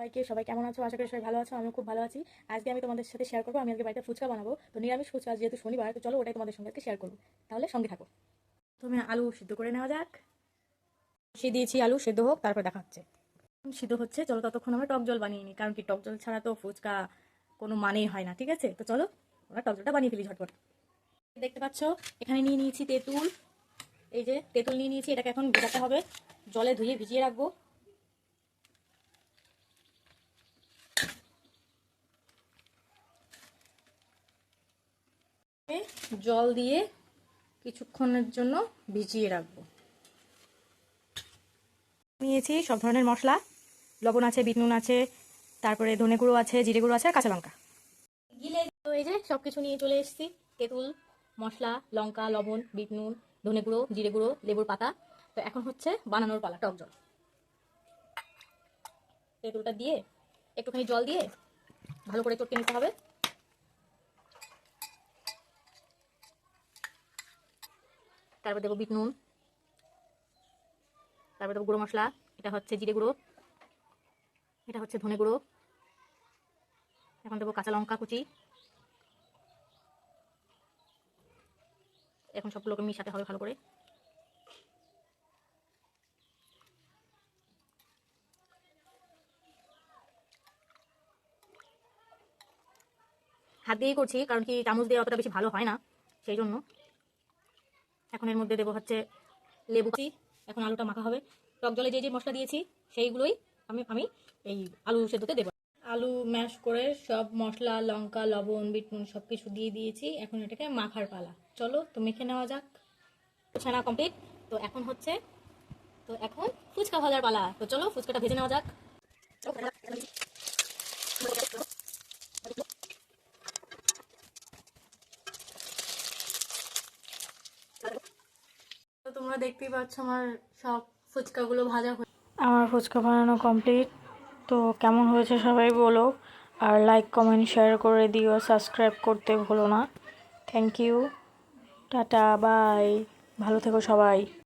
সবাইকে, সবাই কেমন আছো? আশা করি সবাই ভালো আছো আমি খুব ভালো আছি। আজকে আমি তোমাদের সাথে শেয়ার করব, আমি আজকে বাড়িতে ফুচকা বানাবো। তো নিরামিষ ফুচকা যেহেতু শনিবার, তো চলো ওটাই তোমাদের সঙ্গে শেয়ার করব। তাহলে সঙ্গে থাকো। তুমি আলু সিদ্ধ করে নেওয়া যাক। সে দিয়েছি আলু, সেদ্ধ হোক, তারপর দেখা হচ্ছে। সিদ্ধ হচ্ছে, চলো ততক্ষণ আমরা টক জল বানিয়ে নিই, কারণ কি টক জল ছাড়া তো ফুচকা কোনো মানেই হয় না, ঠিক আছে? তো চলো, আমরা টক জলটা বানিয়ে ফেলি ঝটপট। দেখতে পাচ্ছ, এখানে নিয়ে নিয়েছি তেঁতুল। এই যে, তেঁতুল নিয়ে নিয়েছি, এটাকে এখন ভেজাতে হবে। জলে ধুয়ে ভিজিয়ে রাখব। জল দিয়ে কিছুক্ষণের জন্য ভিজিয়ে রাখব। নিয়েছি সব ধরনের মশলা। লবণ আছে বিট নুন আছে তারপরে ধনে গুঁড়ো আছে জিরে গুঁড়ো আছে আর কাঁচা লঙ্কা। তো এই যে সব কিছু নিয়ে চলে এসেছি। তেঁতুল মশলা লঙ্কা লবণ বিট নুন ধনে গুঁড়ো জিরে গুঁড়ো লেবুর পাতা। তো এখন হচ্ছে বানানোর পালা টক জল। তেঁতুলটা দিয়ে একটুখানি জল দিয়ে ভালো করে চটকে নিতে হবে। তারপর দেবো বিট নুন। তারপর দেবো গুঁড়ো মশলা। এটা হচ্ছে জিরে গুঁড়ো। এটা হচ্ছে ধনে গুঁড়ো। এখন দেবো কাঁচা লঙ্কা কুচি। এখন সবগুলোকে মিশাতে হবে ভালো করে। হাত দিয়েই করছি, কারণ কি চামচ দিয়ে অতটা বেশি ভালো হয় না, সেই জন্য। এখন এর মধ্যে দেবো হচ্ছে লেবু এখন আলুটা মাখা হবে। টক জলে যে যে মশলা দিয়েছি সেইগুলোই আমি আমি এই আলু সেদ্ধতে দেবো। আলু ম্যাশ করে সব মশলা লঙ্কা লবণ বিট নুন সব কিছু দিয়ে দিয়েছি এখন এটাকে মাখার পালা। চলো তো মেখে নেওয়া যাক। ছানা কমপ্লিট তো এখন হচ্ছে তো এখন ফুচকা ভাজার পালা। তো চলো ফুচকাটা ভেজে নেওয়া যাক। তোমরা দেখতেই পাচ্ছ আমার সব ফুচকাগুলো ভাজা হয়ে আমার ফুচকা বানানো কমপ্লিট তো কেমন হয়েছে সবাই বলো। আর লাইক কমেন্ট শেয়ার করে দিও। সাবস্ক্রাইব করতে ভুলো না। থ্যাংক ইউ টাটা বাই ভালো থেকো সবাই।